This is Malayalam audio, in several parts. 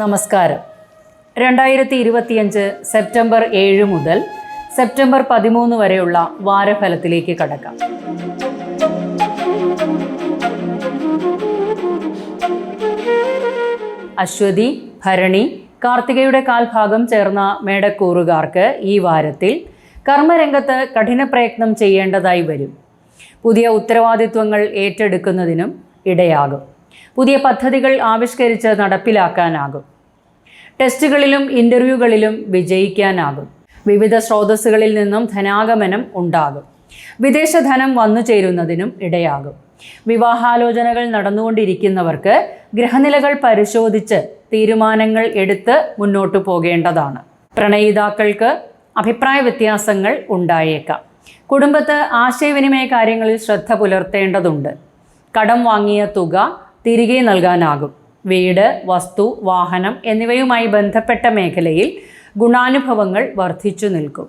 നമസ്കാരം. രണ്ടായിരത്തി ഇരുപത്തിയഞ്ച് സെപ്റ്റംബർ ഏഴ് മുതൽ സെപ്റ്റംബർ പതിമൂന്ന് വരെയുള്ള വാരഫലത്തിലേക്ക് കടക്കാം. അശ്വതി ഭരണി കാർത്തികയുടെ കാൽഭാഗം ചേർന്ന മേടക്കൂറുകാർക്ക് ഈ വാരത്തിൽ കർമ്മരംഗത്ത് കഠിന പ്രയത്നം ചെയ്യേണ്ടതായി വരും. പുതിയ ഉത്തരവാദിത്വങ്ങൾ ഏറ്റെടുക്കുന്നതിനും ഇടയാകും. പുതിയ പദ്ധതികൾ ആവിഷ്കരിച്ച് നടപ്പിലാക്കാനാകും. ടെസ്റ്റുകളിലും ഇന്റർവ്യൂകളിലും വിജയിക്കാനാകും. വിവിധ സ്രോതസ്സുകളിൽ നിന്നും ധനാഗമനം ഉണ്ടാകും. വിദേശ ധനം വന്നു ചേരുന്നതിനും ഇടയാകും. വിവാഹാലോചനകൾ നടന്നുകൊണ്ടിരിക്കുന്നവർക്ക് ഗ്രഹനിലകൾ പരിശോധിച്ച് തീരുമാനങ്ങൾ എടുത്ത് മുന്നോട്ടു പോകേണ്ടതാണ്. പ്രണയിതാക്കൾക്ക് അഭിപ്രായ വ്യത്യാസങ്ങൾ ഉണ്ടായേക്കാം. കുടുംബത്ത് ആശയവിനിമയ കാര്യങ്ങളിൽ ശ്രദ്ധ പുലർത്തേണ്ടതുണ്ട്. കടം വാങ്ങിയ തുക തിരികെ നൽകാനാകും. വീട് വസ്തു വാഹനം എന്നിവയുമായി ബന്ധപ്പെട്ട മേഖലയിൽ ഗുണാനുഭവങ്ങൾ വർദ്ധിച്ചു നിൽക്കും.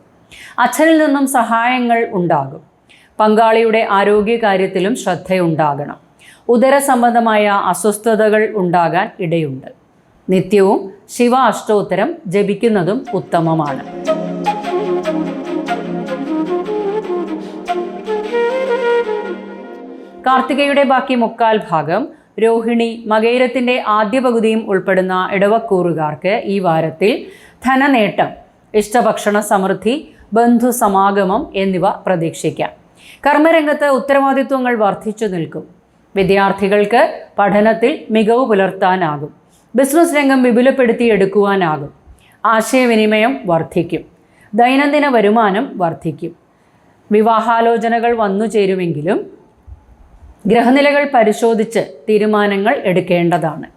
അച്ഛനിൽ നിന്നും സഹായങ്ങൾ ഉണ്ടാകും. പങ്കാളിയുടെ ആരോഗ്യകാര്യത്തിലും ശ്രദ്ധയുണ്ടാകണം. ഉദര സംബന്ധമായ അസ്വസ്ഥതകൾ ഉണ്ടാകാൻ ഇടയുണ്ട്. നിത്യവും ശിവ അഷ്ടോത്തരം ജപിക്കുന്നതും ഉത്തമമാണ്. കാർത്തികയുടെ ബാക്കി മുക്കാൽ ഭാഗം രോഹിണി മകൈരത്തിന്റെ ആദ്യ പകുതിയും ഉൾപ്പെടുന്ന ഇടവക്കൂറുകാർക്ക് ഈ വാരത്തിൽ ധനനേട്ടം ഇഷ്ടഭക്ഷണ സമൃദ്ധി ബന്ധു സമാഗമം എന്നിവ പ്രതീക്ഷിക്കാം. കർമ്മരംഗത്ത് ഉത്തരവാദിത്വങ്ങൾ വർദ്ധിച്ചു നിൽക്കും. വിദ്യാർത്ഥികൾക്ക് പഠനത്തിൽ മികവ് പുലർത്താനാകും. ബിസിനസ് രംഗം വിപുലപ്പെടുത്തിയെടുക്കുവാനാകും ആശയവിനിമയം വർദ്ധിക്കും. ദൈനംദിന വരുമാനം വർദ്ധിക്കും. വിവാഹാലോചനകൾ വന്നു ചേരുമെങ്കിലും ഗ്രഹനിലകൾ പരിശോധിച്ച് തീരുമാനങ്ങൾ എടുക്കേണ്ടതാണ്.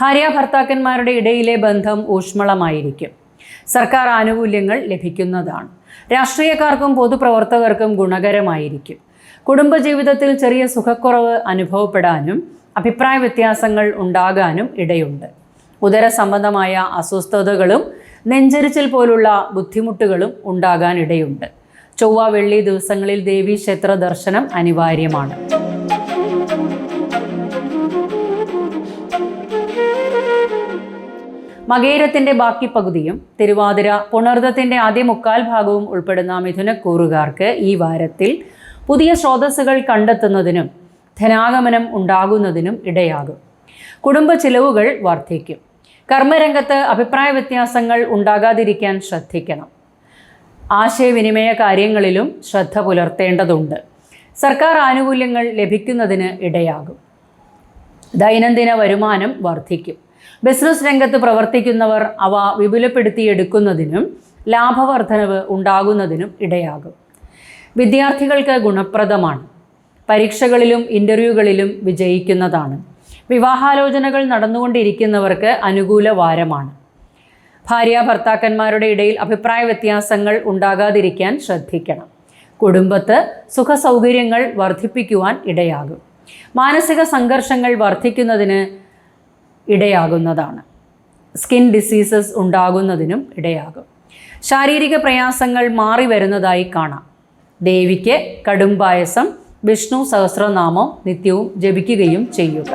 ഭാര്യ ഭർത്താക്കന്മാരുടെ ഇടയിലെ ബന്ധം ഊഷ്മളമായിരിക്കും. സർക്കാർ ആനുകൂല്യങ്ങൾ ലഭിക്കുന്നതാണ്. രാഷ്ട്രീയക്കാർക്കും പൊതുപ്രവർത്തകർക്കും ഗുണകരമായിരിക്കും. കുടുംബജീവിതത്തിൽ ചെറിയ സുഖക്കുറവ് അനുഭവപ്പെടാനും അഭിപ്രായ വ്യത്യാസങ്ങൾ ഉണ്ടാകാനും ഇടയുണ്ട്. ഉദര സംബന്ധമായ അസ്വസ്ഥതകളും നെഞ്ചരിച്ചിൽ പോലുള്ള ബുദ്ധിമുട്ടുകളും ഉണ്ടാകാനിടയുണ്ട് ചൊവ്വ വെള്ളി ദിവസങ്ങളിൽ ദേവീ ക്ഷേത്ര ദർശനം അനിവാര്യമാണ്. മകേരത്തിന്റെ ബാക്കി പകുതിയും തിരുവാതിര പുണർദത്തിന്റെ ആദ്യ മുക്കാൽ ഭാഗവും ഉൾപ്പെടുന്ന മിഥുനക്കൂറുകാർക്ക് ഈ വാരത്തിൽ പുതിയ സ്രോതസ്സുകൾ കണ്ടെത്തുന്നതിനും ധനാഗമനം ഉണ്ടാകുന്നതിനും ഇടയാകും. കുടുംബ ചിലവുകൾ വർദ്ധിക്കും. കർമ്മരംഗത്ത് അഭിപ്രായ വ്യത്യാസങ്ങൾ ഉണ്ടാകാതിരിക്കാൻ ശ്രദ്ധിക്കണം. ആശയവിനിമയ കാര്യങ്ങളിലും ശ്രദ്ധ പുലർത്തേണ്ടതുണ്ട്. സർക്കാർ ആനുകൂല്യങ്ങൾ ലഭിക്കുന്നതിന് ഇടയാകും. ദൈനംദിന വരുമാനം വർദ്ധിക്കും. ബിസിനസ് രംഗത്ത് പ്രവർത്തിക്കുന്നവർ അവ വിപുലപ്പെടുത്തിയെടുക്കുന്നതിനും ലാഭവർദ്ധനവ് ഉണ്ടാകുന്നതിനും ഇടയാകും. വിദ്യാർത്ഥികൾക്ക് ഗുണപ്രദമാണ്. പരീക്ഷകളിലും ഇന്റർവ്യൂകളിലും വിജയിക്കുന്നതാണ്. വിവാഹാലോചനകൾ നടന്നുകൊണ്ടിരിക്കുന്നവർക്ക് അനുകൂല വാരമാണ്. ഭാര്യ ഭർത്താക്കന്മാരുടെ ഇടയിൽ അഭിപ്രായ വ്യത്യാസങ്ങൾ ഉണ്ടാകാതിരിക്കാൻ ശ്രദ്ധിക്കണം. കുടുംബത്ത് സുഖസൗകര്യങ്ങൾ വർദ്ധിപ്പിക്കുവാൻ ഇടയാകും. മാനസിക സംഘർഷങ്ങൾ വർദ്ധിക്കുന്നതിന് ഇടയാകുന്നതാണ്. Skin diseases ഉണ്ടാകുന്നതിനും ഇടയാകും. ശാരീരിക പ്രയാസങ്ങൾ മാറി വരുന്നതായി കാണാം. ദേവിക്ക് കടുംപായസം വിഷ്ണു സഹസ്രനാമം നിത്യവും ജപിക്കുകയും ചെയ്യുക.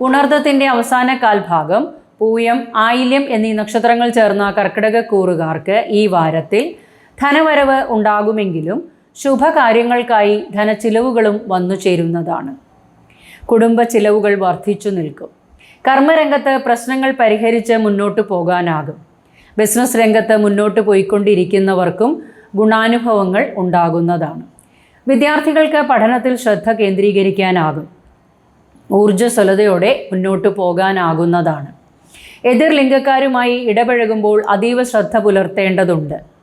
പുണർദത്തിന്റെ അവസാന കാൽഭാഗം പൂയം ആയില്യം എന്നീ നക്ഷത്രങ്ങൾ ചേർന്ന കർക്കിടക കൂറുകാർക്ക് ഈ വാരത്തിൽ ധനവരവ് ഉണ്ടാകുമെങ്കിലും ശുഭകാര്യങ്ങൾക്കായി ധനച്ചിലവുകളും വന്നു ചേരുന്നതാണ്. കുടുംബ ചിലവുകൾ വർദ്ധിച്ചു നിൽക്കും. കർമ്മരംഗത്ത് പ്രശ്നങ്ങൾ പരിഹരിച്ച് മുന്നോട്ട് പോകാനാകും. ബിസിനസ് രംഗത്ത് മുന്നോട്ട് പോയിക്കൊണ്ടിരിക്കുന്നവർക്കും ഗുണാനുഭവങ്ങൾ ഉണ്ടാകുന്നതാണ്. വിദ്യാർത്ഥികൾക്ക് പഠനത്തിൽ ശ്രദ്ധ കേന്ദ്രീകരിക്കാനാകും. ഊർജസ്വലതയോടെ മുന്നോട്ട് പോകാനാകുന്നതാണ്. എതിർ ലിംഗക്കാരുമായി ഇടപഴകുമ്പോൾ അതീവ ശ്രദ്ധ പുലർത്തേണ്ടതുണ്ട്.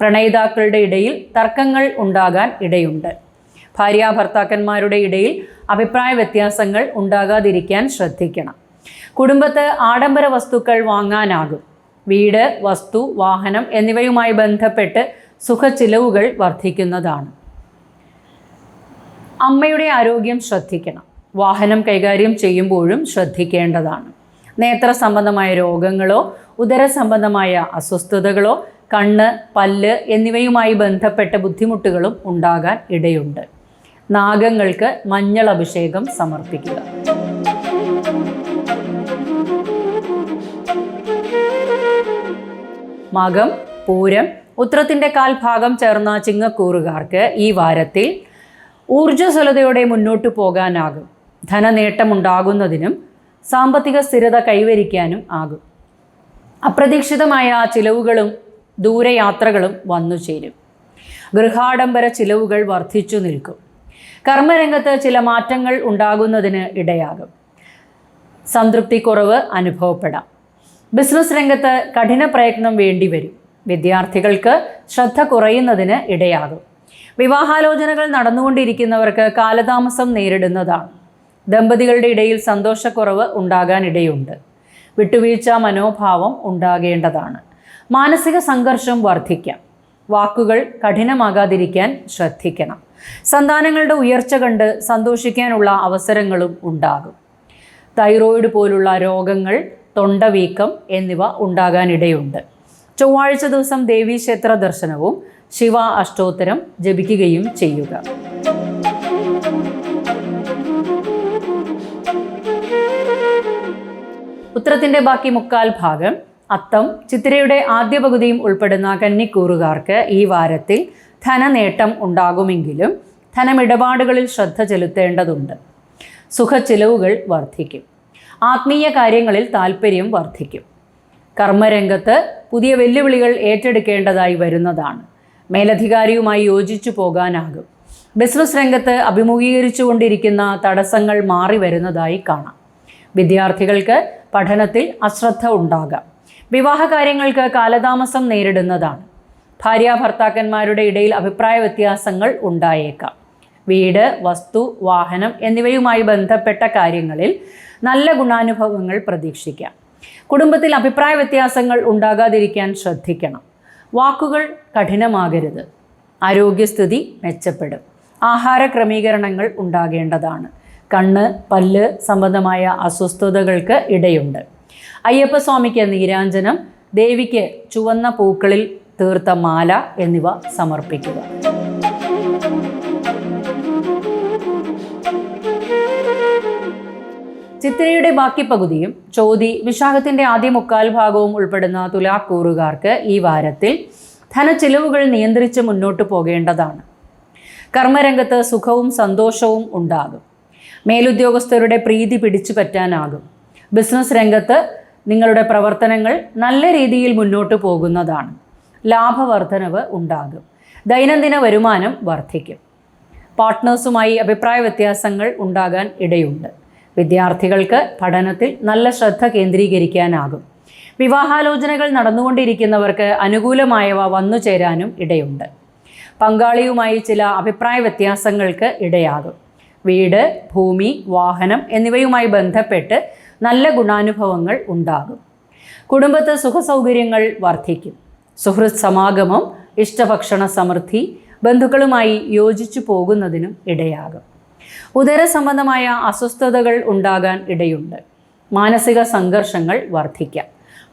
പ്രണയിതാക്കളുടെ ഇടയിൽ തർക്കങ്ങൾ ഉണ്ടാകാൻ ഇടയുണ്ട്. ഭാര്യ ഭർത്താക്കന്മാരുടെ ഇടയിൽ അഭിപ്രായ വ്യത്യാസങ്ങൾ ഉണ്ടാകാതിരിക്കാൻ ശ്രദ്ധിക്കണം. കുടുംബത്ത് ആഡംബര വസ്തുക്കൾ വാങ്ങാനാകും. വീട് വസ്തു വാഹനം എന്നിവയുമായി ബന്ധപ്പെട്ട് സുഖച്ചിലവുകൾ വർദ്ധിക്കുന്നതാണ്. അമ്മയുടെ ആരോഗ്യം ശ്രദ്ധിക്കണം. വാഹനം കൈകാര്യം ചെയ്യുമ്പോഴും ശ്രദ്ധിക്കേണ്ടതാണ്. നേത്ര സംബന്ധമായ രോഗങ്ങളോ ഉദര സംബന്ധമായ അസ്വസ്ഥതകളോ കണ്ണ് പല്ല് എന്നിവയുമായി ബന്ധപ്പെട്ട ബുദ്ധിമുട്ടുകളും ഉണ്ടാകാൻ ഇടയുണ്ട്. നാഗങ്ങൾക്ക് മഞ്ഞൾ അഭിഷേകം സമർപ്പിക്കുക. മകം പൂരം ഉത്രത്തിന്റെ കാൽഭാഗം ചേർന്ന ചിങ്ങക്കൂറുകാർക്ക് ഈ വാരത്തിൽ ഊർജസ്വലതയോടെ മുന്നോട്ടു പോകാനാകും. ധനനേട്ടമുണ്ടാകുന്നതിനും സാമ്പത്തിക സ്ഥിരത കൈവരിക്കാനും ആകും. അപ്രതീക്ഷിതമായ ചിലവുകളും ദൂരയാത്രകളും വന്നു ചേരും. ഗൃഹാഡംബര ചിലവുകൾ വർദ്ധിച്ചു നിൽക്കും. കർമ്മരംഗത്ത് ചില മാറ്റങ്ങൾ ഉണ്ടാകുന്നതിന് ഇടയാകും. സംതൃപ്തിക്കുറവ് അനുഭവപ്പെടാം. ബിസിനസ് രംഗത്ത് കഠിന പ്രയത്നം വേണ്ടിവരും വിദ്യാർത്ഥികൾക്ക് ശ്രദ്ധ കുറയുന്നതിന് ഇടയാകും. വിവാഹാലോചനകൾ നടന്നുകൊണ്ടിരിക്കുന്നവർക്ക് കാലതാമസം നേരിടുന്നതാണ്. ദമ്പതികളുടെ ഇടയിൽ സന്തോഷക്കുറവ് ഉണ്ടാകാനിടയുണ്ട്. വിട്ടുവീഴ്ച മനോഭാവം ഉണ്ടാകേണ്ടതാണ്. മാനസിക സംഘർഷം വർദ്ധിക്കാം വാക്കുകൾ കഠിനമാകാതിരിക്കാൻ ശ്രദ്ധിക്കണം. സന്താനങ്ങളുടെ ഉയർച്ച കണ്ട് സന്തോഷിക്കാനുള്ള അവസരങ്ങളും ഉണ്ടാകും. തൈറോയിഡ് പോലുള്ള രോഗങ്ങൾ തൊണ്ടവീക്കം എന്നിവ ഉണ്ടാകാനിടയുണ്ട്. ചൊവ്വാഴ്ച ദിവസം ദേവീക്ഷേത്ര ദർശനവും ശിവ അഷ്ടോത്തരം ജപിക്കുകയും ചെയ്യുക. ഉത്തരത്തിന്റെ ബാക്കി മുക്കാൽ ഭാഗം അത്തം ചിത്തിരയുടെ ആദ്യ പകുതിയും ഉൾപ്പെടുന്ന കന്നിക്കൂറുകാർക്ക് ഈ വാരത്തിൽ ധനനേട്ടം ഉണ്ടാകുമെങ്കിലും ധനമിടപാടുകളിൽ ശ്രദ്ധ ചെലുത്തേണ്ടതുണ്ട്. സുഖച്ചിലവുകൾ വർദ്ധിക്കും. ആത്മീയ കാര്യങ്ങളിൽ താല്പര്യം വർദ്ധിക്കും. കർമ്മരംഗത്ത് പുതിയ വെല്ലുവിളികൾ ഏറ്റെടുക്കേണ്ടതായി വരുന്നതാണ്. മേലധികാരിയുമായി യോജിച്ചു പോകാനാകും. ബിസിനസ് രംഗത്ത് അഭിമുഖീകരിച്ചു കൊണ്ടിരിക്കുന്ന തടസ്സങ്ങൾ മാറി വരുന്നതായി കാണാം. വിദ്യാർത്ഥികൾക്ക് പഠനത്തിൽ അശ്രദ്ധ ഉണ്ടാകാം. വിവാഹ കാര്യങ്ങൾക്ക് കാലതാമസം നേരിടുന്നതാണ്. ഭാര്യ ഭർത്താക്കന്മാരുടെ ഇടയിൽ അഭിപ്രായ വ്യത്യാസങ്ങൾ ഉണ്ടായേക്കാം. വീട് വസ്തു വാഹനം എന്നിവയുമായി ബന്ധപ്പെട്ട കാര്യങ്ങളിൽ നല്ല ഗുണാനുഭവങ്ങൾ പ്രതീക്ഷിക്കാം. കുടുംബത്തിൽ അഭിപ്രായ വ്യത്യാസങ്ങൾ ഉണ്ടാകാതിരിക്കാൻ ശ്രദ്ധിക്കണം. വാക്കുകൾ കഠിനമാകരുത്. ആരോഗ്യസ്ഥിതി മെച്ചപ്പെടും. ആഹാര ക്രമീകരണങ്ങൾ ഉണ്ടാകേണ്ടതാണ്. കണ്ണ് പല്ല് സംബന്ധമായ അസ്വസ്ഥതകൾക്ക് ഇടയുണ്ട്. അയ്യപ്പസ്വാമിക്ക് നീരാഞ്ജനം ദേവിക്ക് ചുവന്ന പൂക്കളിൽ തീർത്ത മാല എന്നിവ സമർപ്പിക്കുക. ചിത്രയുടെ ബാക്കി പകുതിയും ചോതി വിശാഖത്തിന്റെ ആദ്യ മുക്കാൽ ഭാഗവും ഉൾപ്പെടുന്ന തുലാക്കൂറുകാർക്ക് ഈ വാരത്തിൽ ധനച്ചിലവുകൾ നിയന്ത്രിച്ച് മുന്നോട്ട് പോകേണ്ടതാണ്. കർമ്മരംഗത്ത് സുഖവും സന്തോഷവും ഉണ്ടാകും. മേലുദ്യോഗസ്ഥരുടെ പ്രീതി പിടിച്ചു പറ്റാനാകും. ബിസിനസ് രംഗത്ത് നിങ്ങളുടെ പ്രവർത്തനങ്ങൾ നല്ല രീതിയിൽ മുന്നോട്ട് പോകുന്നതാണ്. ലാഭവർദ്ധനവ് ഉണ്ടാകും. ദൈനംദിന വരുമാനം വർദ്ധിക്കും. പാർട്ട്നേഴ്സുമായി അഭിപ്രായ വ്യത്യാസങ്ങൾ ഉണ്ടാകാൻ ഇടയുണ്ട്. വിദ്യാർത്ഥികൾക്ക് പഠനത്തിൽ നല്ല ശ്രദ്ധ കേന്ദ്രീകരിക്കാനാകും. വിവാഹാലോചനകൾ നടന്നുകൊണ്ടിരിക്കുന്നവർക്ക് അനുകൂലമായവ വന്നു ചേരാനും ഇടയുണ്ട്. പങ്കാളിയുമായി ചില അഭിപ്രായ വ്യത്യാസങ്ങൾക്ക് ഇടയാകും. വീട് ഭൂമി വാഹനം എന്നിവയുമായി ബന്ധപ്പെട്ട് നല്ല ഗുണാനുഭവങ്ങൾ ഉണ്ടാകും. കുടുംബത്ത് സുഖസൗകര്യങ്ങൾ വർദ്ധിക്കും. സുഹൃത് സമാഗമം ഇഷ്ടഭക്ഷണ സമൃദ്ധി ബന്ധുക്കളുമായി യോജിച്ചു പോകുന്നതിനും ഇടയാകും. ഉദര സംബന്ധമായ അസ്വസ്ഥതകൾ ഉണ്ടാകാൻ ഇടയുണ്ട്. മാനസിക സംഘർഷങ്ങൾ വർദ്ധിക്കാം.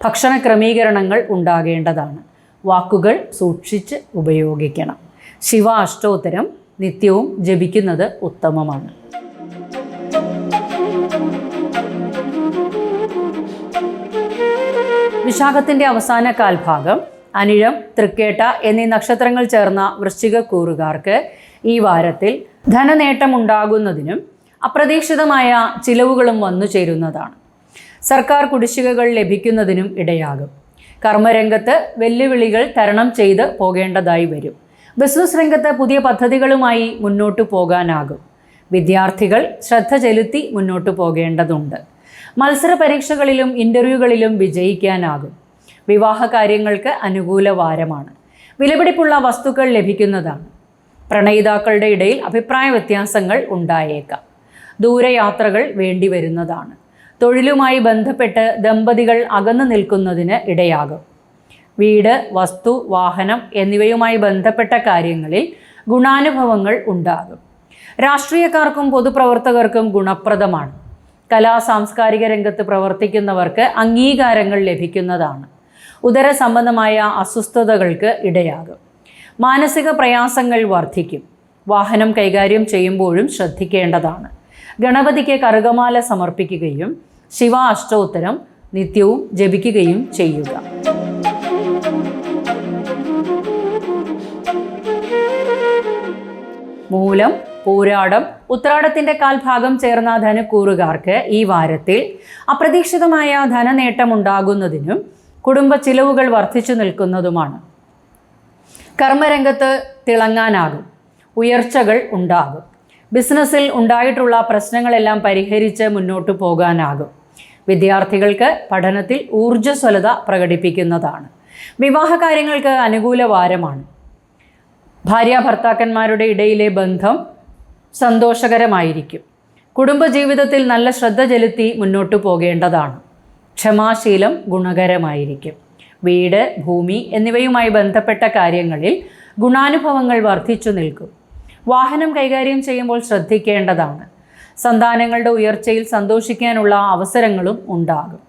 ഭക്ഷണ ക്രമീകരണങ്ങൾ ഉണ്ടാകേണ്ടതാണ്. വാക്കുകൾ സൂക്ഷിച്ച് ഉപയോഗിക്കണം. ശിവ അഷ്ടോത്തരം നിത്യവും ജപിക്കുന്നത് ഉത്തമമാണ്. വിശാഖത്തിന്റെ അവസാന കാൽഭാഗം അനിഴം തൃക്കേട്ട എന്നീ നക്ഷത്രങ്ങൾ ചേർന്ന വൃശ്ചിക കൂറുകാർക്ക് ഈ വാരത്തിൽ ധനനേട്ടം ഉണ്ടാകുന്നതിനും അപ്രതീക്ഷിതമായ ചിലവുകളും വന്നു ചേരുന്നതാണ്. സർക്കാർ കുടിശ്ശികകൾ ലഭിക്കുന്നതിനും ഇടയാകും. കർമ്മരംഗത്ത് വെല്ലുവിളികൾ തരണം ചെയ്ത് പോകേണ്ടതായി വരും. ബിസിനസ് രംഗത്ത് പുതിയ പദ്ധതികളുമായി മുന്നോട്ടു പോകാനാകും. വിദ്യാർത്ഥികൾ ശ്രദ്ധ ചെലുത്തി മുന്നോട്ടു പോകേണ്ടതുണ്ട്. മത്സര പരീക്ഷകളിലും ഇന്റർവ്യൂകളിലും വിജയിക്കാനാകും. വിവാഹ കാര്യങ്ങൾക്ക് അനുകൂല വാരമാണ്. വിലപിടിപ്പുള്ള വസ്തുക്കൾ ലഭിക്കുന്നതാണ്. പ്രണയിതാക്കളുടെ ഇടയിൽ അഭിപ്രായ വ്യത്യാസങ്ങൾ ഉണ്ടായേക്കാം. ദൂരയാത്രകൾ വേണ്ടി വരുന്നതാണ് തൊഴിലുമായി ബന്ധപ്പെട്ട് ദമ്പതികൾ അകന്നു നിൽക്കുന്നതിന് ഇടയാകും. വീട് വസ്തു വാഹനം എന്നിവയുമായി ബന്ധപ്പെട്ട കാര്യങ്ങളിൽ ഗുണാനുഭവങ്ങൾ ഉണ്ടാകും. രാഷ്ട്രീയക്കാർക്കും പൊതുപ്രവർത്തകർക്കും ഗുണപ്രദമാണ്. കലാ സാംസ്കാരിക രംഗത്ത് പ്രവർത്തിക്കുന്നവർക്ക് അംഗീകാരങ്ങൾ ലഭിക്കുന്നതാണ്. ഉദര സംബന്ധമായ അസ്വസ്ഥതകൾക്ക് ഇടയാകും. മാനസിക പ്രയാസങ്ങൾ വർദ്ധിക്കും വാഹനം കൈകാര്യം ചെയ്യുമ്പോഴും ശ്രദ്ധിക്കേണ്ടതാണ്. ഗണപതിക്ക് കറുകമാല സമർപ്പിക്കുകയും ശിവ അഷ്ടോത്തരം നിത്യവും ജപിക്കുകയും ചെയ്യുക. മൂലം പൂരാടം ഉത്രാടത്തിന്റെ കാൽഭാഗം ചേർന്ന ധനക്കൂറുകാർക്ക് ഈ വാരത്തിൽ അപ്രതീക്ഷിതമായ ധനനേട്ടം ഉണ്ടാകുന്നതിനും കുടുംബ ചിലവുകൾ വർദ്ധിച്ചു നിൽക്കുന്നതുമാണ്. കർമ്മരംഗത്ത് തിളങ്ങാനാകും. ഉയർച്ചകൾ ഉണ്ടാകും. ബിസിനസ്സിൽ ഉണ്ടായിട്ടുള്ള പ്രശ്നങ്ങളെല്ലാം പരിഹരിച്ച് മുന്നോട്ടു പോകാനാകും. വിദ്യാർത്ഥികൾക്ക് പഠനത്തിൽ ഊർജസ്വലത പ്രകടിപ്പിക്കുന്നതാണ്. വിവാഹ കാര്യങ്ങൾക്ക് അനുകൂല വാരമാണ്. ഭാര്യ ഭർത്താക്കന്മാരുടെ ഇടയിലെ ബന്ധം സന്തോഷകരമായിരിക്കും. കുടുംബജീവിതത്തിൽ നല്ല ശ്രദ്ധ ചെലുത്തി മുന്നോട്ടു പോകേണ്ടതാണ്. ക്ഷമാശീലം ഗുണകരമായിരിക്കും. വീട് ഭൂമി എന്നിവയുമായി ബന്ധപ്പെട്ട കാര്യങ്ങളിൽ ഗുണാനുഭവങ്ങൾ വർദ്ധിച്ചു നിൽക്കും. വാഹനം കൈകാര്യം ചെയ്യുമ്പോൾ ശ്രദ്ധിക്കേണ്ടതാണ്. സന്താനങ്ങളുടെ ഉയർച്ചയിൽ സന്തോഷിക്കാനുള്ള അവസരങ്ങളും ഉണ്ടാകും.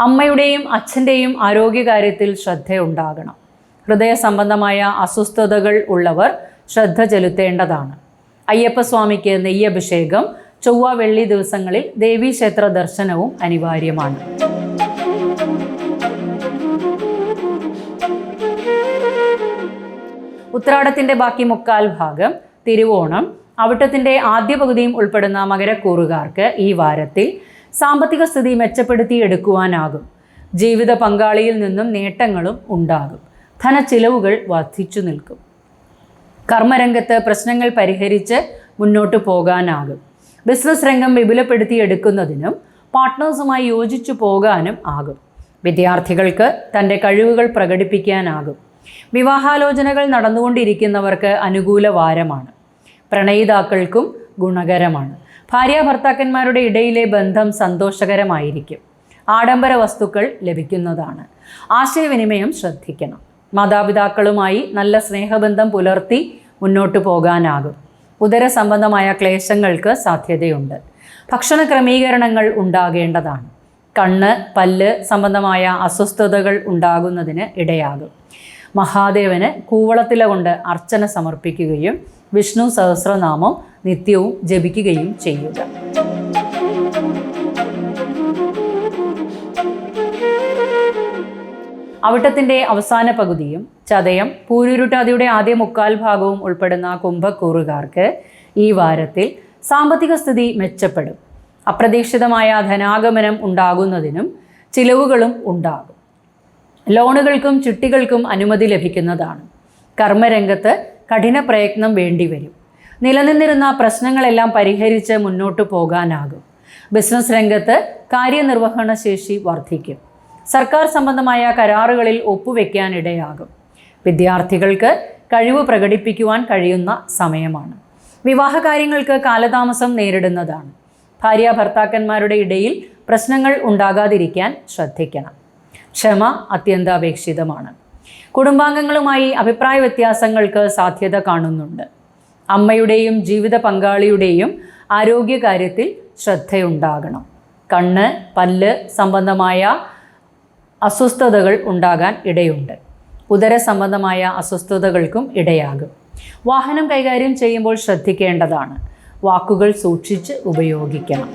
അമ്മയുടെയും അച്ഛന്റെയും ആരോഗ്യകാര്യത്തിൽ ശ്രദ്ധയുണ്ടാകണം. ഹൃദയ സംബന്ധമായ അസ്വസ്ഥതകൾ ഉള്ളവർ ശ്രദ്ധ ചെലുത്തേണ്ടതാണ്. അയ്യപ്പസ്വാമിക്ക് നെയ്യഭിഷേകം ചൊവ്വ വെള്ളി ദിവസങ്ങളിൽ ദേവീക്ഷേത്ര ദർശനവും അനിവാര്യമാണ്. ഉത്രാടത്തിന്റെ ബാക്കി മുക്കാൽ ഭാഗം തിരുവോണം. അവിട്ടത്തിന്റെ ആദ്യ പകുതിയും ഉൾപ്പെടുന്ന മകരക്കൂറുകാർക്ക് ഈ വാരത്തിൽ സാമ്പത്തിക സ്ഥിതി മെച്ചപ്പെടുത്തിയെടുക്കുവാനാകും. ജീവിത പങ്കാളിയിൽ നിന്നും നേട്ടങ്ങളും ഉണ്ടാകും. ധനച്ചിലവുകൾ വർദ്ധിച്ചു നിൽക്കും. കർമ്മരംഗത്ത് പ്രശ്നങ്ങൾ പരിഹരിച്ച് മുന്നോട്ട് പോകാനാകും. ബിസിനസ് രംഗം വിപുലപ്പെടുത്തി എടുക്കുന്നതിനും പാർട്ട്നേഴ്സുമായി യോജിച്ചു പോകാനും ആകും. വിദ്യാർത്ഥികൾക്ക് തന്റെ കഴിവുകൾ പ്രകടിപ്പിക്കാനാകും. വിവാഹാലോചനകൾ നടന്നുകൊണ്ടിരിക്കുന്നവർക്ക് അനുകൂല വാരമാണ്. പ്രണയിതാക്കൾക്കും ഗുണകരമാണ്. ഭാര്യ ഭർത്താക്കന്മാരുടെ ഇടയിലെ ബന്ധം സന്തോഷകരമായിരിക്കും. ആഡംബര വസ്തുക്കൾ ലഭിക്കുന്നതാണ്. ആശയവിനിമയം ശ്രദ്ധിക്കണം. മാതാപിതാക്കളുമായി നല്ല സ്നേഹബന്ധം പുലർത്തി മുന്നോട്ട് പോകാനാകും. ഉദര സംബന്ധമായ ക്ലേശങ്ങൾക്ക് സാധ്യതയുണ്ട്. ഭക്ഷണ ക്രമീകരണങ്ങൾ ഉണ്ടാകേണ്ടതാണ്. കണ്ണ് പല്ല് സംബന്ധമായ അസ്വസ്ഥതകൾ ഉണ്ടാകുന്നതിന് ഇടയാകും. മഹാദേവന് കൂവളത്തില കൊണ്ട് അർച്ചന സമർപ്പിക്കുകയും വിഷ്ണു സഹസ്രനാമം നിത്യവും ജപിക്കുകയും ചെയ്യുക. അവിട്ടത്തിന്റെ അവസാന പകുതിയും ചതയം പൂരുരുട്ടാതിയുടെ ആദ്യ മുക്കാൽ ഭാഗവും ഉൾപ്പെടുന്ന കുംഭക്കൂറുകാർക്ക് ഈ വാരത്തിൽ സാമ്പത്തിക സ്ഥിതി മെച്ചപ്പെടും. അപ്രതീക്ഷിതമായ ധനാഗമനം ഉണ്ടാകുന്നതിനും ചിലവുകളും ഉണ്ടാകും. ലോണുകൾക്കും ചിട്ടികൾക്കും അനുമതി ലഭിക്കുന്നതാണ്. കർമ്മരംഗത്ത് കഠിന പ്രയത്നം വേണ്ടിവരും. നിലനിന്നിരുന്ന പ്രശ്നങ്ങളെല്ലാം പരിഹരിച്ച് മുന്നോട്ട് പോകാനാകും. ബിസിനസ് രംഗത്ത് കാര്യനിർവഹണ ശേഷി വർദ്ധിക്കും. സർക്കാർ സംബന്ധമായ കരാറുകളിൽ ഒപ്പുവെക്കാനിടയാകും. വിദ്യാർത്ഥികൾക്ക് കഴിവ് പ്രകടിപ്പിക്കുവാൻ കഴിയുന്ന സമയമാണ്. വിവാഹകാര്യങ്ങൾക്ക് കാലതാമസം നേരിടുന്നതാണ്. ഭാര്യ ഭർത്താക്കന്മാരുടെ ഇടയിൽ പ്രശ്നങ്ങൾ ഉണ്ടാകാതിരിക്കാൻ ശ്രദ്ധിക്കണം. ക്ഷമ അത്യന്താപേക്ഷിതമാണ്. കുടുംബാംഗങ്ങളുമായി അഭിപ്രായ വ്യത്യാസങ്ങൾക്ക് സാധ്യത കാണുന്നുണ്ട്. അമ്മയുടെയും ജീവിത പങ്കാളിയുടെയും ആരോഗ്യകാര്യത്തിൽ ശ്രദ്ധയുണ്ടാകണം. കണ്ണ് പല്ല് സംബന്ധമായ അസ്വസ്ഥതകൾ ഉണ്ടാകാൻ ഇടയുണ്ട്. ഉദര സംബന്ധമായ അസ്വസ്ഥതകൾക്കും ഇടയാകും. വാഹനം കൈകാര്യം ചെയ്യുമ്പോൾ ശ്രദ്ധിക്കേണ്ടതാണ്. വാക്കുകൾ സൂക്ഷിച്ച് ഉപയോഗിക്കണം.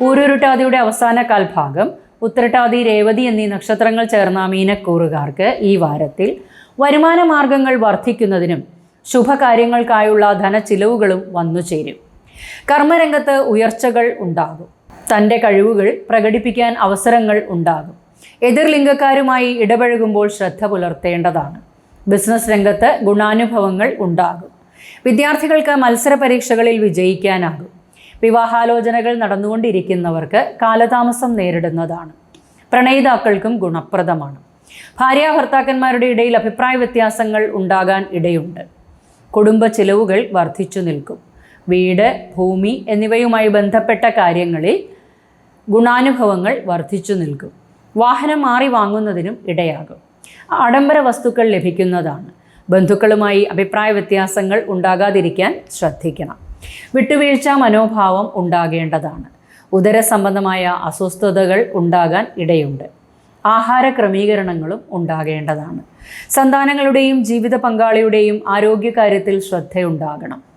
പൂരുരുട്ടാതിയുടെ അവസാന കാൽഭാഗം ഉത്തരട്ടാതി രേവതി എന്നീ നക്ഷത്രങ്ങൾ ചേർന്ന മീനക്കൂറുകാർക്ക് ഈ വാരത്തിൽ വരുമാന മാർഗങ്ങൾ വർദ്ധിക്കുന്നതിനും ശുഭകാര്യങ്ങൾക്കായുള്ള ധനച്ചിലവുകളും വന്നു ചേരും കർമ്മരംഗത്ത് ഉയർച്ചകൾ ഉണ്ടാകും. തന്റെ കഴിവുകൾ പ്രകടിപ്പിക്കാൻ അവസരങ്ങൾ ഉണ്ടാകും. എതിർലിംഗക്കാരുമായി ഇടപഴകുമ്പോൾ ശ്രദ്ധ പുലർത്തേണ്ടതാണ്. ബിസിനസ് രംഗത്ത് ഗുണാനുഭവങ്ങൾ ഉണ്ടാകും. വിദ്യാർത്ഥികൾക്ക് മത്സര പരീക്ഷകളിൽ വിജയിക്കാനാകും. വിവാഹാലോചനകൾ നടന്നുകൊണ്ടിരിക്കുന്നവർക്ക് കാലതാമസം നേരിടുന്നതാണ്. പ്രണയിതാക്കൾക്കും ഗുണപ്രദമാണ്. ഭാര്യ ഭർത്താക്കന്മാരുടെ ഇടയിൽ അഭിപ്രായ വ്യത്യാസങ്ങൾ ഉണ്ടാകാൻ ഇടയുണ്ട്. കുടുംബ ചിലവുകൾ വർദ്ധിച്ചു നിൽക്കും. വീട് ഭൂമി എന്നിവയുമായി ബന്ധപ്പെട്ട കാര്യങ്ങളിൽ ഗുണാനുഭവങ്ങൾ വർദ്ധിച്ചു നിൽക്കും. വാഹനം മാറി വാങ്ങുന്നതിനും ഇടയാകും. ആഡംബര വസ്തുക്കൾ ലഭിക്കുന്നതാണ്. ബന്ധുക്കളുമായി അഭിപ്രായ വ്യത്യാസങ്ങൾ ഉണ്ടാകാതിരിക്കാൻ ശ്രദ്ധിക്കണം. വിട്ടുവീഴ്ച മനോഭാവം ഉണ്ടാകേണ്ടതാണ്. ഉദര സംബന്ധമായ അസ്വസ്ഥതകൾ ഉണ്ടാകാൻ ഇടയുണ്ട്. ആഹാര ക്രമീകരണങ്ങളും ഉണ്ടാകേണ്ടതാണ്. സന്താനങ്ങളുടെയും ജീവിത പങ്കാളിയുടെയും ആരോഗ്യകാര്യത്തിൽ ശ്രദ്ധയുണ്ടാകണം.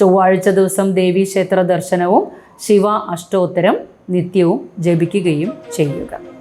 ചൊവ്വാഴ്ച ദിവസം ദേവീക്ഷേത്ര ദർശനവും ശിവ അഷ്ടോത്തരം നിത്യവും ജപിക്കുകയും ചെയ്യുക.